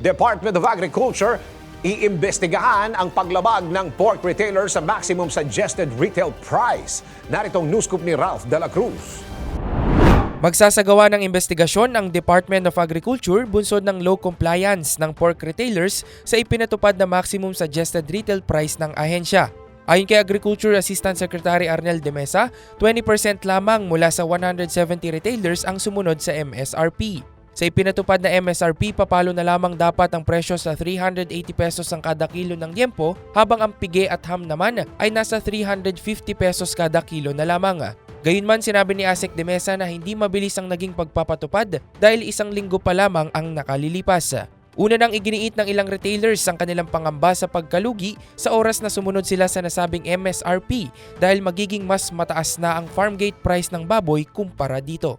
Department of Agriculture iimbestigahan ang paglabag ng pork retailer sa maximum suggested retail price. Naritong news scoop ni Ralph De La Cruz. Magsasagawa ng investigasyon ang Department of Agriculture bunsod ng low compliance ng pork retailers sa ipinatupad na maximum suggested retail price ng ahensya. Ayon kay Agriculture Assistant Secretary Arnel de Mesa, 20% lamang mula sa 170 retailers ang sumunod sa MSRP. Sa ipinatupad na MSRP, papalo na lamang dapat ang presyo sa 380 pesos ang kada kilo ng liempo habang ang pige at ham naman ay nasa 350 pesos kada kilo na lamang. Gayunman sinabi ni Asek de Mesa na hindi mabilis ang naging pagpapatupad dahil isang linggo pa lamang ang nakalilipas. Una nang iginiit ng ilang retailers ang kanilang pangamba sa pagkalugi sa oras na sumunod sila sa nasabing MSRP dahil magiging mas mataas na ang farm gate price ng baboy kumpara dito.